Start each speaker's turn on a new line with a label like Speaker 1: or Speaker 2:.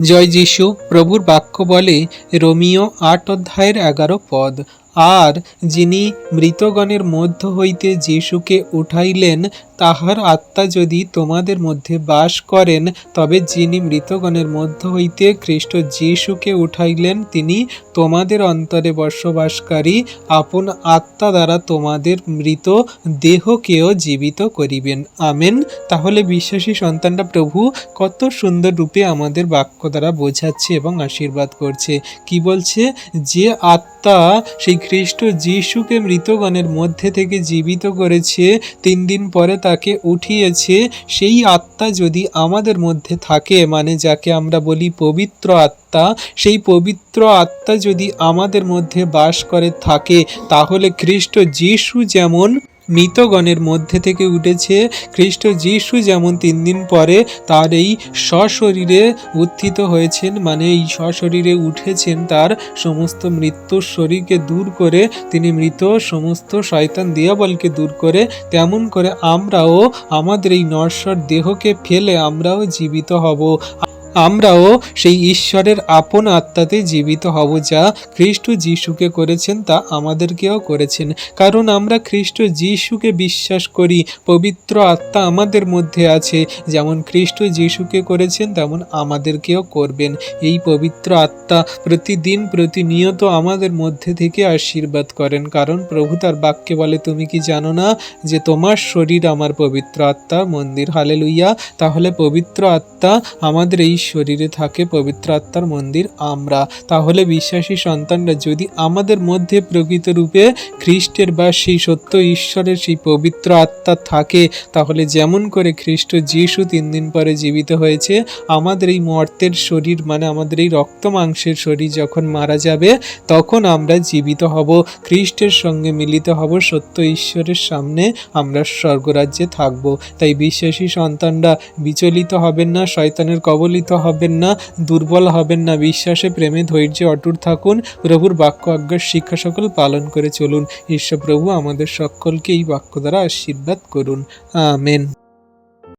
Speaker 1: জয় যিশু প্রভুর বাক্য বলে রোমিও আট অধ্যায়ের এগারো পদ। আর যিনি মৃতগণের মধ্য হইতে যিশুকে উঠাইলেন, তাহার আত্মা যদি তোমাদের মধ্যে বাস করেন, তবে যিনি মৃতগণের মধ্য হইতে খ্রিস্ট যিশুকে উঠাইলেন, তিনি তোমাদের অন্তরে বসবাসকারী আপন আত্মা দ্বারা তোমাদের মৃত দেহকেও জীবিত করিবেন। আমেন। তাহলে বিশ্বাসী সন্তানরা, প্রভু কত সুন্দর রূপে আমাদের বাক্য দ্বারা বোঝাচ্ছে এবং আশীর্বাদ করছে। কি বলছে? যে আত্মা সেই খ্রিস্ট যিশুকে মৃতগণের মধ্যে থেকে জীবিত করেছে, তিন দিন পরে তাকে উঠিয়েছে, সেই আত্মা যদি আমাদের মধ্যে থাকে মানে যাকে আমরা বলি পবিত্র আত্মা, সেই পবিত্র আত্মা যদি আমাদের মধ্যে বাস করে থাকে, তাহলে খ্রিস্ট যিশু যেমন মৃতগণের মধ্যে থেকে উঠেছে খ্রিস্ট যিশু যেমন তিন দিন পরে তার এই সশরীরে উত্থিত হয়েছেন মানে এই সশরীরে উঠেছেন, তার সমস্ত মৃত্যুর শরীরকে দূর করে, তিনি মৃত সমস্ত শয়তান দিয়াবলকে দূর করে, তেমন করে আমরাও আমাদের এই নশ্বর দেহকে ফেলে আমরাও জীবিত হব। আমরাও সেই ঈশ্বরের আপন আত্মাতে জীবিত হব যা খ্রিস্ট যিশুকে করেছেন তা আমাদেরকেও করেছেন। কারণ আমরা খ্রিস্ট যিশুকে বিশ্বাস করি, পবিত্র আত্মা আমাদের মধ্যে আছে। যেমন খ্রিস্ট যিশুকে করেছেন, তেমন আমাদেরকেও করবেন। এই পবিত্র আত্মা প্রতিদিন প্রতিনিয়ত আমাদের মধ্যে থেকে আশীর্বাদ করেন। কারণ প্রভু তার বাক্যে বলে, তুমি কি জানো না যে তোমার শরীর আমার পবিত্র আত্মা? মন্দির হালে লইয়া তাহলে পবিত্র আত্মা আমাদের এই শরীরে থাকে পবিত্র আত্মার মন্দির আমরা। তাহলে বিশ্বাসী সন্তানরা, যদি আমাদের মধ্যে প্রকৃত রূপে খ্রিস্টের বা সেই সত্য ঈশ্বরের সেই পবিত্র আত্মা থাকে, তাহলে যেমন করে খ্রিস্ট যিশু তিন দিন পরে জীবিত হয়েছে, আমাদের এই মর্তের শরীর মানে আমাদের এই রক্ত মাংসের শরীর যখন মারা যাবে, তখন আমরা জীবিত হব, খ্রিস্টের সঙ্গে মিলিত হব, সত্য ঈশ্বরের সামনে আমরা স্বর্গরাজ্যে থাকব। তাই বিশ্বাসী সন্তানরা, বিচলিত হবেন না, শয়তানের কবলিত হবেন না, দুর্বল হবেন না। বিশ্বাসে, প্রেমে ধৈর্যে অটুট থাকুন। প্রভুর বাক্য আজ্ঞার শিক্ষা সকল পালন করে চলুন। ঈশ্বর প্রভু আমাদের সকলকে এই বাক্য দ্বারা আশীর্বাদ করুন। আমেন।